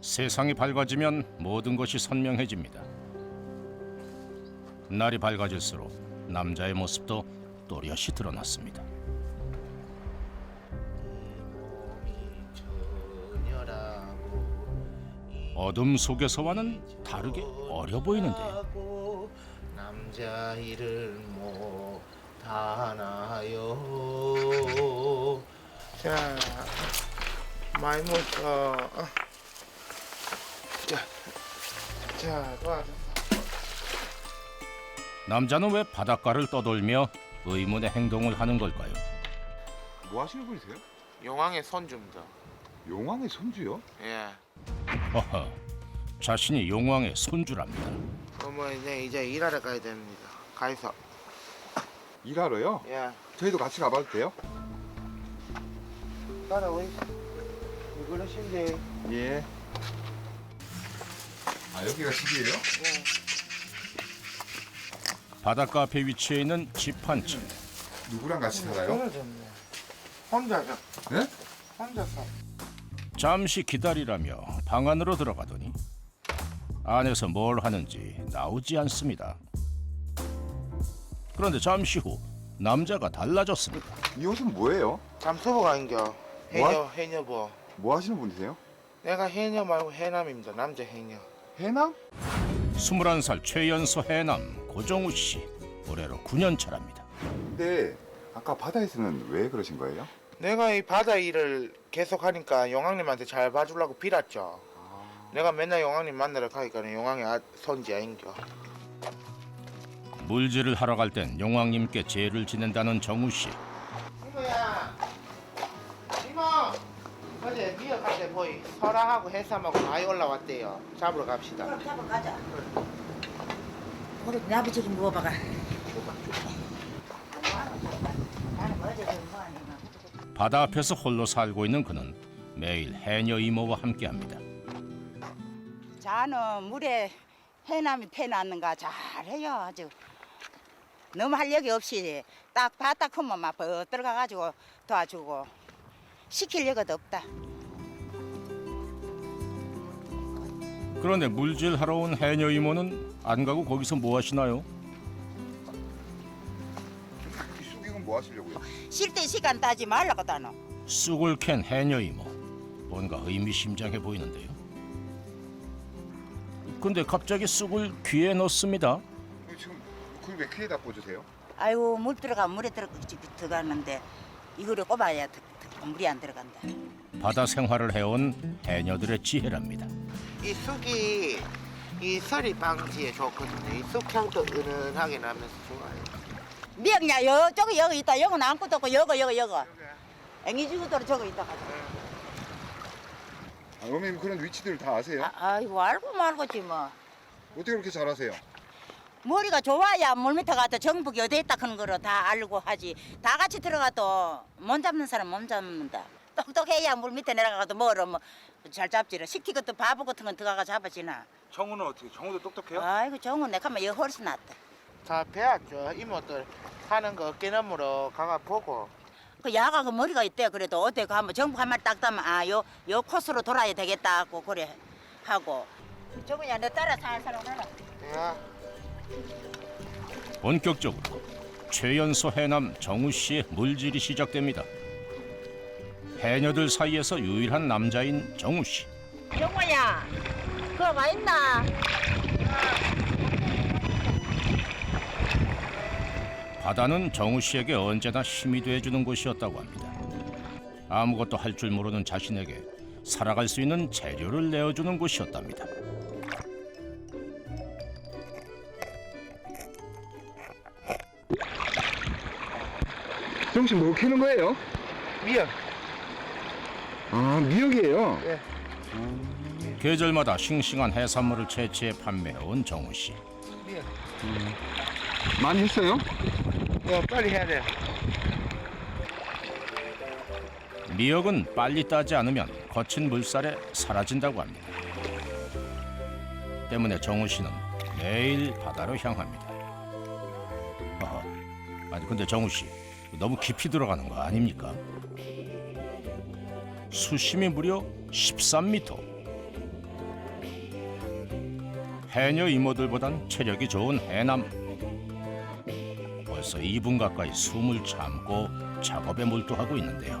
세상이 밝아지면 모든 것이 선명해집니다. 날이 밝아질수록 남자의 모습도 또렷이 드러났습니다. 어둠 속에서와는 다르게 어려 보이는데요. 남자 일을 못하나요 자 많이 먹어 자 도와줘 남자는 왜 바닷가를 떠돌며 의문의 행동을 하는 걸까요? 뭐 하시는 분이세요? 용왕의 손줍니다 용왕의 손주요? 예 허허, 자신이 용왕의 손주랍니다. 어머 이제 이제 일하러 가야 됩니다 가서 일하러요? 예 저희도 같이 가봐도 돼요? 따라오이 이걸로 신데 예. 아 여기가 집이에요? 바닷가 앞에 위치해 있는 집 한 채. 누구랑 같이 살아요? 떨어졌네 혼자서 네? 혼자서 잠시 기다리라며 방 안으로 들어가더니 안에서 뭘 하는지 나오지 않습니다. 그런데 잠시 후 남자가 달라졌습니다. 이 옷은 뭐예요? 잠수부가 인겨 해녀 해녀부 뭐 하시는 분이세요? 내가 해녀 말고 해남입니다 남자 해녀 해남? 21살 최연소 해남 고정우 씨. 올해로 9년 차랍니다. 근데 아까 바다에서는 왜 그러신 거예요? 내가 이 바다 일을 계속 하니까 용왕님한테 잘 봐주려고 빌었죠 내가 맨날 용왕님 만나러 가니까 용왕의 아, 손지 아인겨 물질을 하러 갈 땐 용왕님께 제를 지낸다는 정우 씨. 때 보이 설아하고 해삼하고 많이 올라왔대요 잡으러 갑시다 그럼 잡아 가자. 우리 내 아버지 좀 먹어봐가. 나는 어제 좀 뭐하니까. 바다 앞에서 홀로 살고 있는 그는 매일 해녀 이모와 함께합니다. 자는 물에 해남이 태났는가 잘해요 아주. 너무 활력이 없이 딱 바다 크면 막 들어가가지고 도와주고 시킬 여가도 없다. 그런데 물질 하러 온 해녀 이모는 안 가고 거기서 뭐 하시나요? 이 쑥이건 뭐 하시려고요? 쉴 때 시간 따지 말라고 다노. 쑥을 캔 해녀 이모. 뭔가 의미심장해 보이는데요. 근데 갑자기 쑥을 귀에 넣습니다. 이거 지금 그걸 왜 귀에다 꽂으세요? 아이고 물 들어가 물에 들어 들어가는데 이거를 꼽아야 더- 더 물이 안 들어간다. 바다 생활을 해온 해녀들의 지혜랍니다. 이 쑥이 이 서리 방지에 좋거든요 이 쑥향도 은은하게 나면서 좋아요 미역냐 여쪽에 여기 있다 여기 아무것도 없고 여기 여기 여기 앵이지구도로 저기 있다. 아, 어머님 그런 위치들을 다 아세요? 아, 아이고 알고 말고지 뭐 어떻게 그렇게 잘 아세요? 머리가 좋아야 물 밑에 가도 정복이 어디 있다 그런 거를 다 알고 하지. 다 같이 들어가도 몸 잡는 사람 몸 잡는다. 똑똑해야 물 밑에 내려가도 뭐를 뭐잘 잡지를. 시키고도 바보 같은 건 들어가 잡아지나. 정우는 어떻게? 정우도 똑똑해요? 아이고 정은 내가 하면 여기 훨씬 낫다. 다 배웠죠. 이모들 하는 거 어깨너머로 가가 보고. 그 야가 그 머리가 있대 그래도 어디 가면 정복 한 마리 딱 따면 아요 요 코스로 돌아야 되겠다 하고 그래 하고. 정은야 너 따라 살살 오너라 야 본격적으로 최연소 해남 정우 씨의 물질이 시작됩니다. 해녀들 사이에서 유일한 남자인 정우 씨. 정우야 그거 와 있나 바다는 정우 씨에게 언제나 힘이 돼주는 곳이었다고 합니다. 아무것도 할 줄 모르는 자신에게 살아갈 수 있는 재료를 내어주는 곳이었답니다. 정씨 뭐 캐는 거예요? 미역 아 미역이에요. 계절마다 싱싱한 해산물을 채취해 판매해온 정우 씨. 미역 많이 했어요? 어, 빨리 해야 돼 미역은 빨리 따지 않으면 거친 물살에 사라진다고 합니다. 때문에 정우 씨는 매일 바다로 향합니다. 어허, 아니 근데 정우 씨 너무 깊이 들어가는 거 아닙니까? 수심이 무려 13m. 해녀 이모들보단 체력이 좋은 해남. 벌써 2분 가까이 숨을 참고 작업에 몰두하고 있는데요.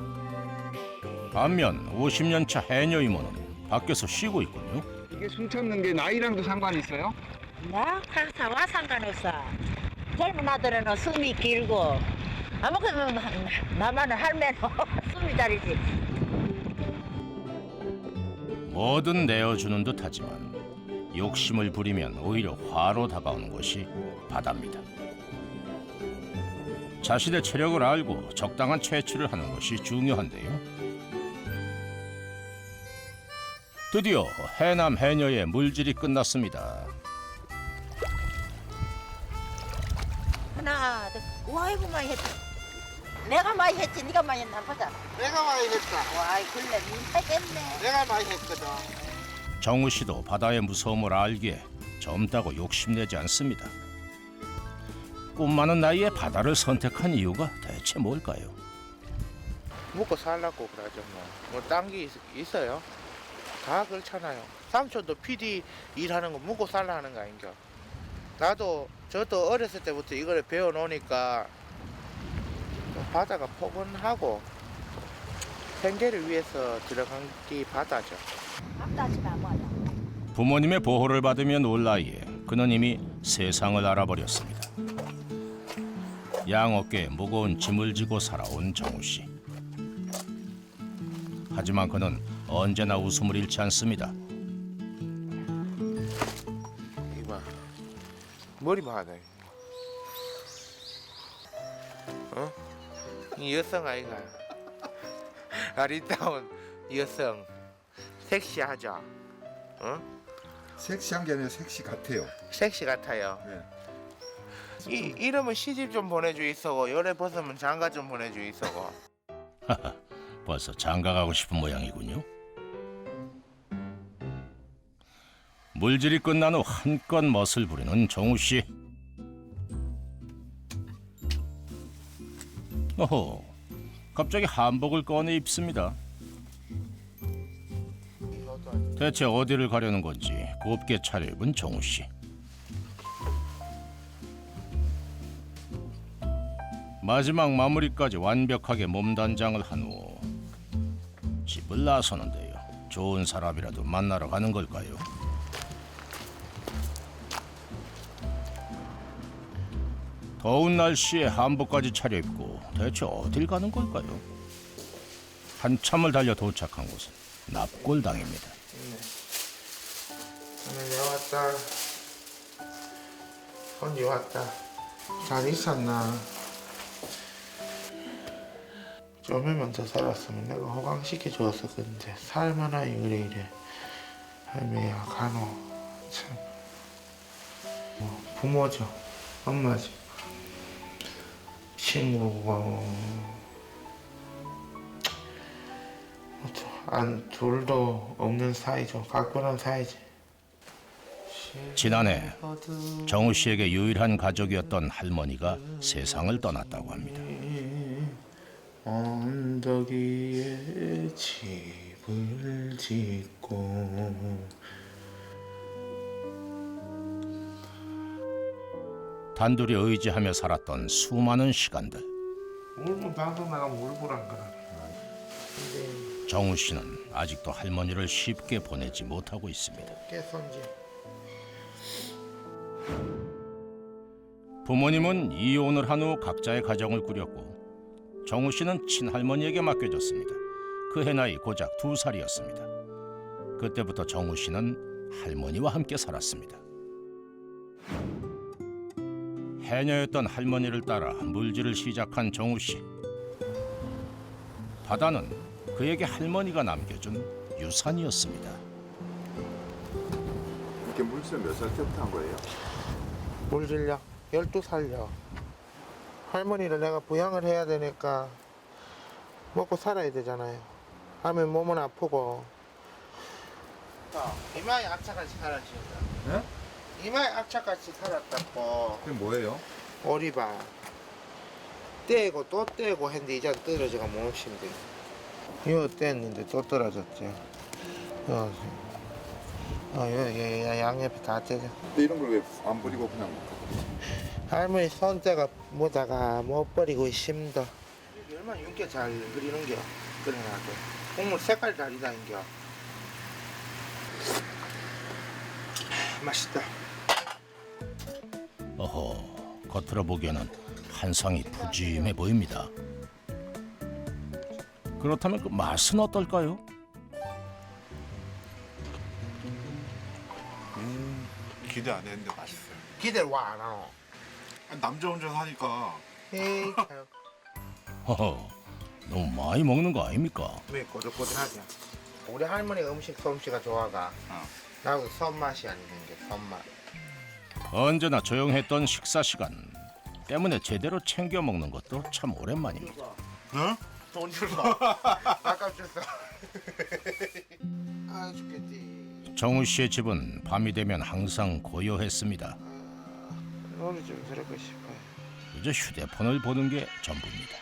반면 50년 차 해녀 이모는 밖에서 쉬고 있군요. 이게 숨 참는 게 나이랑도 상관이 있어요? 나 상사와 상관없어. 젊은 아들은 숨이 길고 아무것도 나만은 할매는 숨이 다르지. 뭐든 내어주는 듯하지만 욕심을 부리면 오히려 화로 다가오는 것이 바다입니다. 자신의 체력을 알고 적당한 채취를 하는 것이 중요한데요. 드디어 해남 해녀의 물질이 끝났습니다. 하나, 둘, 와 이거 많이 했다. 내가 많이 했지, 네가 많이 했나 보자. 내가 많이 했다. 와, 그래, 니가 했네. 내가 많이 했거든. 정우 씨도 바다의 무서움을 알기에 젊다고 욕심내지 않습니다. 꿈 많은 나이에 바다를 선택한 이유가 대체 뭘까요? 먹고 살라고 그러죠 뭐. 뭐딴 게 있어요? 다 그렇잖아요. 삼촌도 PD 일하는 거 먹고 살라 하는 거 아닌가? 나도 저도 어렸을 때부터 이걸 배워놓으니까 좀 바다가 포근하고 생계를 위해서 들어간 게 바다죠. 부모님의 보호를 받으며 놀 나이에 그는 이미 세상을 알아버렸습니다. 양 어깨에 무거운 짐을 지고 살아온 정우 씨. 하지만 그는 언제나 웃음을 잃지 않습니다. 이봐 머리 봐라 어? 이 여성 아이가 아리따운 여성 섹시하죠 어? 섹시한 게 아니라 섹시 같아요. 섹시 같아요 네. 이, 이러면 시집 좀 보내주 있어고 열애 벗으면 장가 좀 보내주 있어고 벌써 장가 가고 싶은 모양이군요. 물질이 끝난 후 한껏 멋을 부리는 정우 씨. 어허, 갑자기 한복을 꺼내 입습니다. 대체 어디를 가려는 건지 곱게 차려입은 정우 씨. 마지막 마무리까지 완벽하게 몸단장을 한 후 집을 나서는데요. 좋은 사람이라도 만나러 가는 걸까요? 더운 날씨에 한복까지 차려입고 대체 어딜 가는 걸까요? 한참을 달려 도착한 곳은 납골당입니다. 오늘 왔다. 손이 왔다. 잘 있었나? 좀만 더 살았으면 내가 호강시켜 주었을 건데 살만하 이래 이래. 할매야 간호. 참. 뭐, 부모죠. 엄마죠 친구고 안 둘도 없는 사이죠. 가꾸는 사이지. 지난해 정우 씨에게 유일한 가족이었던 할머니가 세상을 떠났다고 합니다. 언덕 위에 집을 짓고 단둘이 의지하며 살았던 수많은 시간들. 울면 방송 나가면 울보란 거라 정우 씨는 아직도 할머니를 쉽게 보내지 못하고 있습니다. 깨손지 부모님은 이혼을 한 후 각자의 가정을 꾸렸고 정우 씨는 친할머니에게 맡겨졌습니다. 그 해 나이 고작 두 살이었습니다. 그때부터 정우 씨는 할머니와 함께 살았습니다. 해녀였던 할머니를 따라 물질을 시작한 정우 씨. 바다는 그에게 할머니가 남겨준 유산이었습니다. 이렇게 물질 몇살 때부터 한 거예요? 물질력 12살요 할머니를 내가 부양을 해야 되니까 먹고 살아야 되잖아요 하면 몸은 아프고 이마에 악착같이 살았지 네? 이마에 악착같이 살았다고 그게 뭐예요? 오리바 떼고 또 떼고 했는데 이제 떨어져가 몹신데 이거 뗐는데 또 떨어졌지 어, 여, 여, 여, 양옆에 다 떼져. 근데 이런 걸 왜 안 버리고 그냥 할머니 손자가 뭐다가 못 버리고 있습니다. 얼마나 윤기 잘 그리는겨. 그래가지고 국물 색깔 다르다는겨. 맛있다. 어허, 겉으로 보기에는 한상이 푸짐해 보입니다. 그렇다면 그 맛은 어떨까요? 기대 안 했는데 맛있어요. 기대를 와안 하노. 남자 혼자 사니까 에이 참. 허허, 너무 많이 먹는 거 아닙니까? 왜 꼬들꼬들하냐. 우리 할머니 음식 솜씨가 좋아가. 어. 나하고 손맛이 아니는 게 손맛. 언제나 조용했던 식사 시간 때문에 제대로 챙겨 먹는 것도 참 오랜만입니다. 응? 돈 줄서. 아깝 줄서. 아 죽겠지. 정우 씨의 집은 밤이 되면 항상 고요했습니다. 노래 좀 들을고 싶어요. 이제 휴대폰을 보는 게 전부입니다.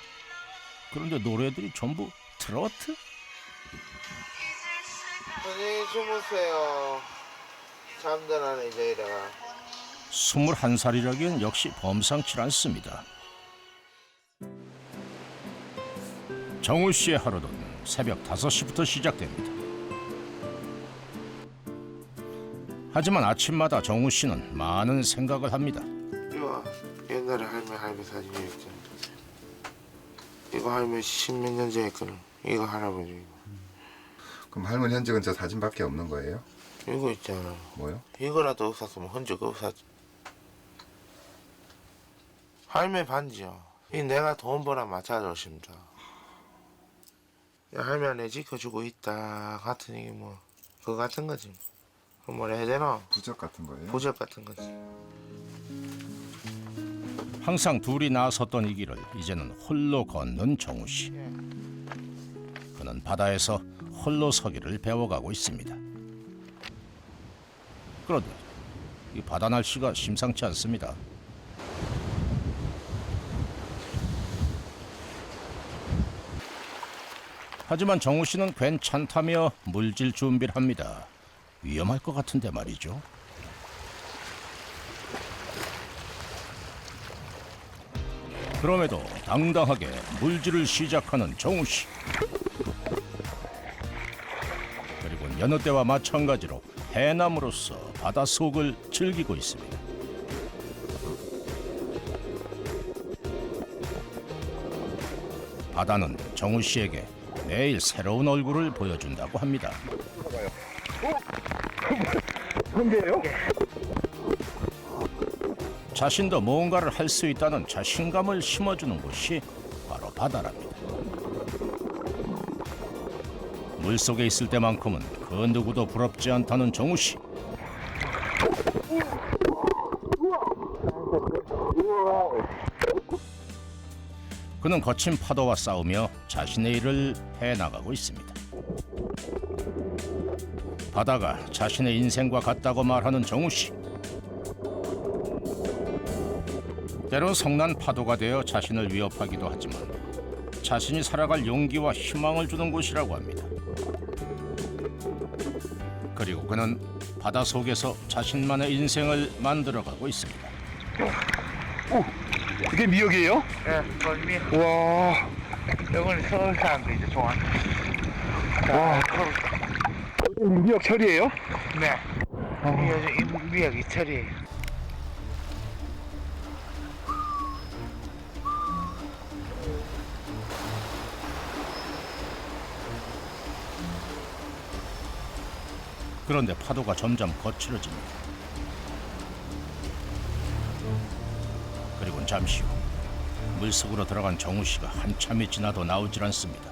그런데 노래들이 전부 트로트? 안녕히 주무세요. 잠들하는 이제 이래가. 21살이라기엔 역시 범상치 않습니다. 정우 씨의 하루는 새벽 5시부터 시작됩니다. 하지만 아침마다 정우 씨는 많은 생각을 합니다. 이거 옛날에 할머니 할머니 사진이 있잖아. 이거 할머니 십몇 년 전에 거는 이거 할아버지 이거. 그럼 할머니 현직은 저 사진밖에 없는 거예요? 이거 있잖아. 뭐요? 이거라도 없었으면 흔적 없었지. 할매 반지요. 이 내가 돈 벌어 맞춰줬습니다. 야, 할매 내 지켜주고 있다 같은 이게 뭐 그거 같은 거지. 그 뭐라 해야 되나? 부적 같은 거예요? 보적 같은 거지. 항상 둘이 나섰던 이 길을 이제는 홀로 걷는 정우 씨. 그는 바다에서 홀로 서기를 배워가고 있습니다. 그런데 이 바다 날씨가 심상치 않습니다. 하지만 정우 씨는 괜찮다며 물질 준비를 합니다. 위험할 것 같은데 말이죠. 그럼에도 당당하게 물질을 시작하는 정우 씨. 그리고 여느 때와 마찬가지로 해남으로서 바닷속을 즐기고 있습니다. 바다는 정우 씨에게 매일 새로운 얼굴을 보여준다고 합니다. 자신도 뭔가를 할 수 있다는 자신감을 심어주는 곳이 바로 바다랍니다. 물속에 있을 때만큼은 그 누구도 부럽지 않다는 정우 씨. 그는 거친 파도와 싸우며 자신의 일을 해나가고 있습니다. 바다가 자신의 인생과 같다고 말하는 정우 씨. 때론 성난 파도가 되어 자신을 위협하기도 하지만 자신이 살아갈 용기와 희망을 주는 곳이라고 합니다. 그리고 그는 바다 속에서 자신만의 인생을 만들어가고 있습니다. 그게 미역이에요? 예, 걸미. 와, 이거는 서울 사람들 이제 좋아하는. 와. 미역 철이에요? 네. 이 요즘 이 미역 이 철이에요. 그런데 파도가 점점 거칠어집니다. 그리고 잠시 후 물속으로 들어간 정우 씨가 한참이 지나도 나오질 않습니다.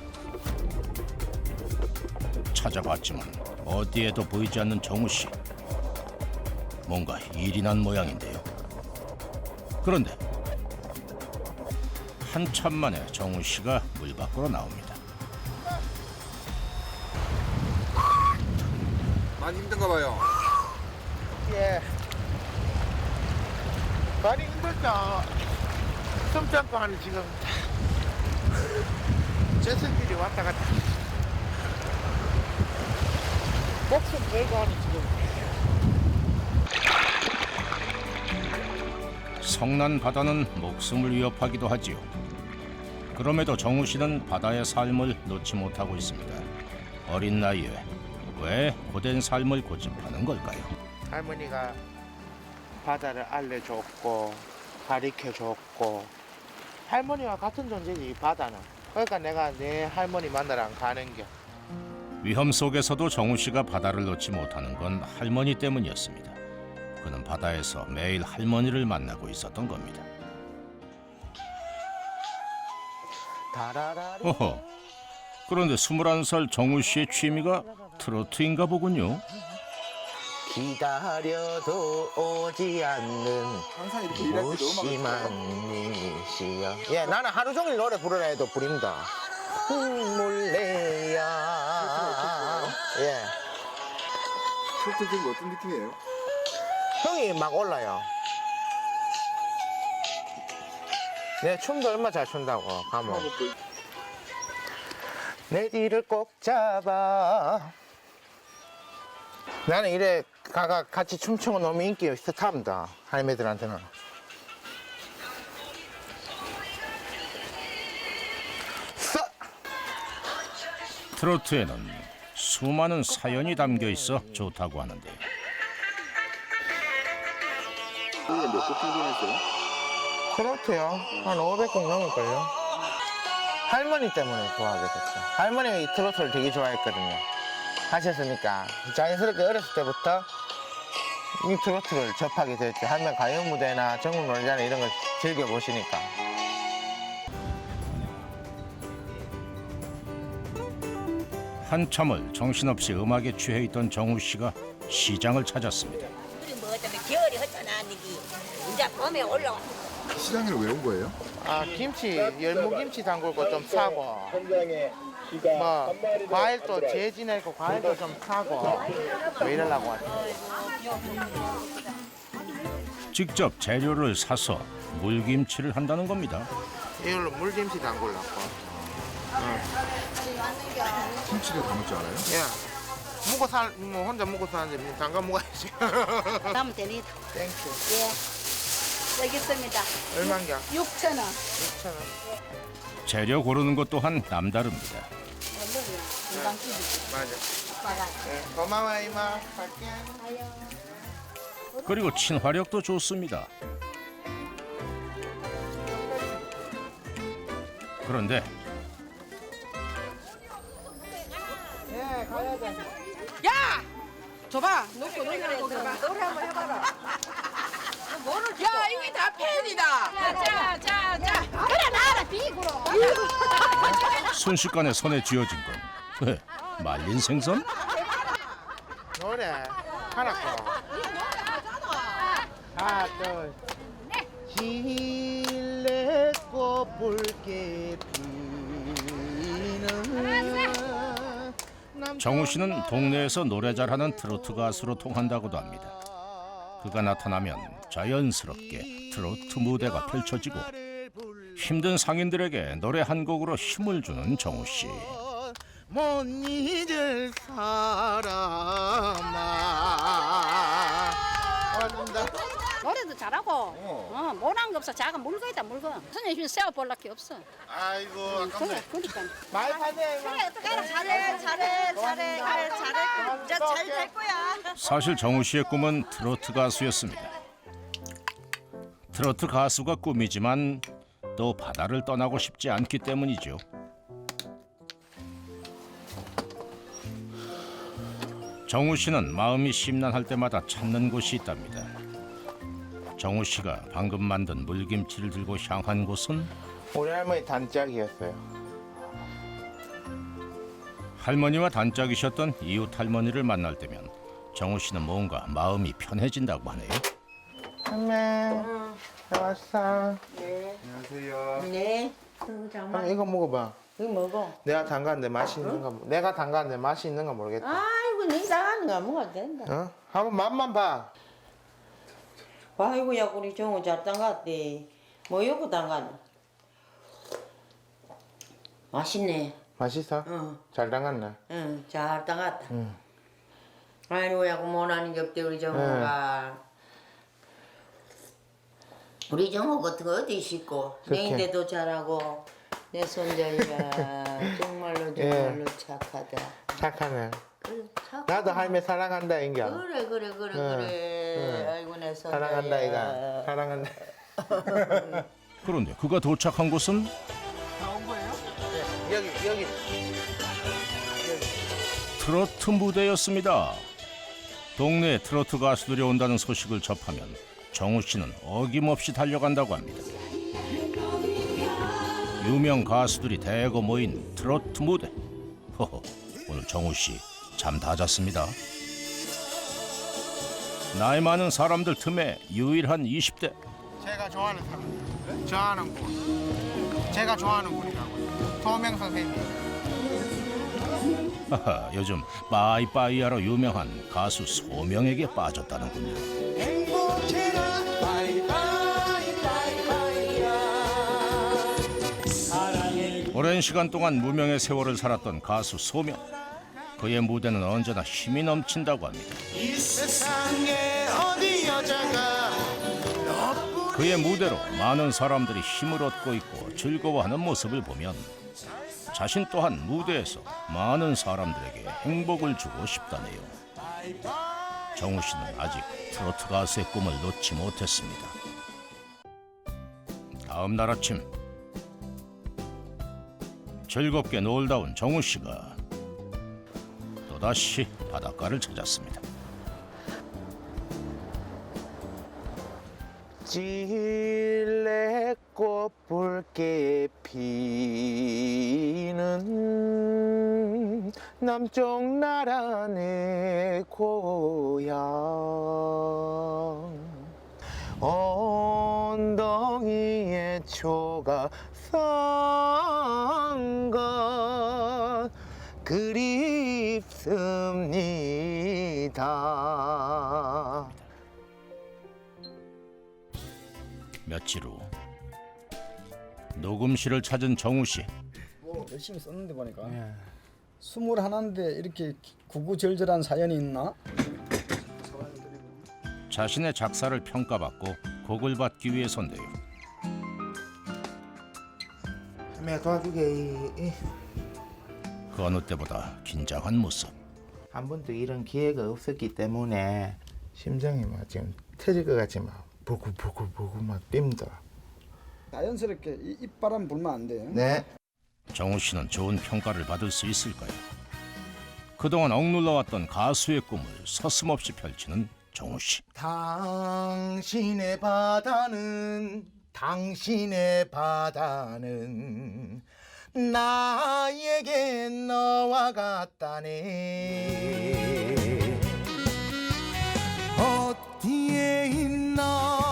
찾아봤지만 어디에도 보이지 않는 정우 씨. 뭔가 일이 난 모양인데요. 그런데 한참 만에 정우 씨가 물 밖으로 나옵니다. 많이 힘든가 봐요. 예. 많이 힘들죠. 틈짬뽕 안에 지금 재선들이 왔다 갔다 목숨 걸고 하니 지금 성난 바다는 목숨을 위협하기도 하지요. 그럼에도 정우 씨는 바다의 삶을 놓지 못하고 있습니다. 어린 나이에 왜 고된 삶을 고집하는 걸까요? 할머니가 바다를 알려줬고 가르쳐 줬고 할머니와 같은 존재지 이 바다는 그러니까 내가 내 할머니 만나러 안 가는 겨 위험 속에서도 정우 씨가 바다를 놓지 못하는 건 할머니 때문이었습니다. 그는 바다에서 매일 할머니를 만나고 있었던 겁니다. 다라라리 어허. 그런데 21살 정우 씨의 취미가 트로트인가 보군요. 기다려도 오지 않는 항상 이렇게 일할 때도 음악을 무심한 님이시여. 예 나는 하루 종일 노래 부르라 해도 부립니다 음, 몰래야 예. 트로트 지금 어떤 느낌이에요? 형이 막 올라요. 내 춤도 얼마 잘 춘다고 가면 내 뒤를 꼭 잡아. 나는 이래 가가 같이 춤추고 너무 인기 스타입니다. 할매들한테는. 써! 트로트에는 수많은 사연이 담겨 있어 좋다고 하는데. 이게 몇곡 정도 했어요? 그렇대요 한 500곡 넘을걸요? 할머니 때문에 좋아하게 됐죠. 할머니가 이 트로트를 되게 좋아했거든요. 하셨으니까 자연스럽게 어렸을 때부터 이 트로트를 접하게 됐죠 할머니 가요 무대나 전국 노래자나 이런 걸 즐겨 보시니까 한참을 정신없이 음악에 취해 있던 정우 씨가 시장을 찾았습니다. 우리 뭐 때문에 겨울이 헛잖아 니기 이제 봄에 올라와 시장에 왜 온 거예요? 아 김치 열무김치 담글 거 좀 사고 뭐 과일도 재 지내고 과일도 좀 사고 왜 이러려고 하지 직접 재료를 사서 물김치를 한다는 겁니다. 이걸로 물김치 담글라고 김치를 담을 줄 알아요? 예 먹고 살 뭐 혼자 먹고 사는데 담가 먹어야지 담으면 됩니다. 땡큐 예. 여기 있습니다. 얼만겨 6천 원. 6천 원 재료 고르는 것 또한 남다릅니다. 그리고 친화력도 좋습니다. 그런데 야! 줘봐. 놓고. 노래 한번 해봐라. 야, 이게 다 팬이다. 자, 자, 자. 그래 나라 비구로. 순식간에 손에 쥐어진 건 왜? 말린 생선? 노래 하나 거 하나 둘 길래꽃 붉게 피는 정우 씨는 동네에서 노래 잘하는 트로트 가수로 통한다고도 합니다. 그가 나타나면 자연스럽게 트로트 무대가 펼쳐지고 힘든 상인들에게 노래 한 곡으로 힘을 주는 정우 씨. 못 잊을 사람아 어른다 노래도 잘하고. 어, 못한 거 없어. 자가 물고 있다 물고. 선생님 세워 볼랄 게 없어. 아이고 그래, 그러니까. 많이 가네 잘해 잘해 잘해 잘해 잘해 이제 잘될 거야 사실 정우 씨의 꿈은 트로트 가수였습니다. 트로트 가수가 꿈이지만 또 바다를 떠나고 싶지 않기 때문이죠. 정우 씨는 마음이 심란할 때마다 찾는 곳이 있답니다. 정우 씨가 방금 만든 물김치를 들고 향한 곳은 우리 할머니 단짝이었어요 할머니와 단짝이셨던 이웃 할머니를 만날 때면 정우 씨는 뭔가 마음이 편해진다고 하네요. 할매 나 왔어 안녕하세요. 네 할매 이거 먹어봐 이거 먹어 내가 담갔는데 맛이 있는가 모르- 내가 담갔는데 맛이 있는가 모르겠다 아이고 니 이상한 거 먹어도 된다 어? 한번 맛만 봐 아이고 야 우리 정우 잘 담갔대 뭐 요거 담갔노 맛있네 맛있어? 응. 잘 담갔네 응, 잘 담갔다. 응. 아이고, 야고 못하는 게 없대, 우리 정우가. 우리 정호 같은 거 어디 그렇게. 내인데도 잘하고 내 손자이가 정말로 예. 정말로 착하다. 착하네. 그래, 착하다. 나도 할매 사랑한다 인겨. 그래 그래 그래 응, 그래. 응. 아이고 내 손자야. 사랑한다 이가. 사랑한다. 그런데 그가 도착한 곳은 여기 여기. 트로트 무대였습니다. 동네에 트로트 가수들이 온다는 소식을 접하면 정우 씨는 어김없이 달려간다고 합니다. 유명 가수들이 대거 모인 트로트 무대. 허허, 오늘 정우 씨 잠 다 잤습니다. 나이 많은 사람들 틈에 유일한 20대. 제가 좋아하는 사람. 좋아하는 분. 제가 좋아하는 분이라고. 소명 선생님. 하하, 요즘 빠이빠이하러 유명한 가수 소명에게 빠졌다는군요. 오랜 시간 동안 무명의 세월을 살았던 가수 소명. 그의 무대는 언제나 힘이 넘친다고 합니다. 그의 무대로 많은 사람들이 힘을 얻고 있고 즐거워하는 모습을 보면 자신 또한 무대에서 많은 사람들에게 행복을 주고 싶다네요. 정우 씨는 아직 트로트 가수의 꿈을 놓지 못했습니다. 다음 날 아침 즐겁게 놀다 온 정우 씨가 또다시 바닷가를 찾았습니다. 질레꽃 붉게 피는 남쪽 나라 내 고향 엉덩이에 초가 산 것 그립습니다. 며칠 후 녹음실을 찾은 정우 씨. 열심히 썼는데 보니까 스물 하나인데 이렇게 구구절절한 사연이 있나? 자신의 작사를 평가받고 곡을 받기 위해서인데요. 매 도와주게 그 어느 때보다 긴장한 모습. 한 번도 이런 기회가 없었기 때문에 심장이 막 지금 터질 것 같이 막 부글부글부글 막 뜀다. 자연스럽게 이- 입바람 불면 안 돼요. 네. 정우 씨는 좋은 평가를 받을 수 있을까요? 그동안 억눌러왔던 가수의 꿈을 서슴없이 펼치는 정우 씨. 당신의 바다는 당신의 바다는 나에게 너와 같다네. 어디에 있나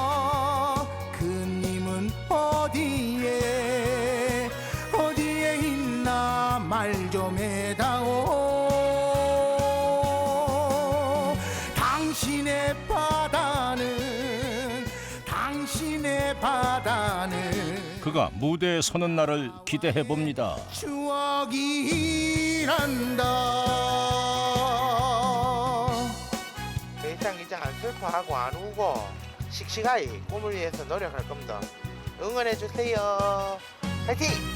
무대에 서는 날을 기대해 봅니다. 추억이란다 더 이상 이제 안 슬퍼하고 안 우고 씩씩하게 꿈을 위해서 노력할 겁니다 응원해 주세요 화이팅!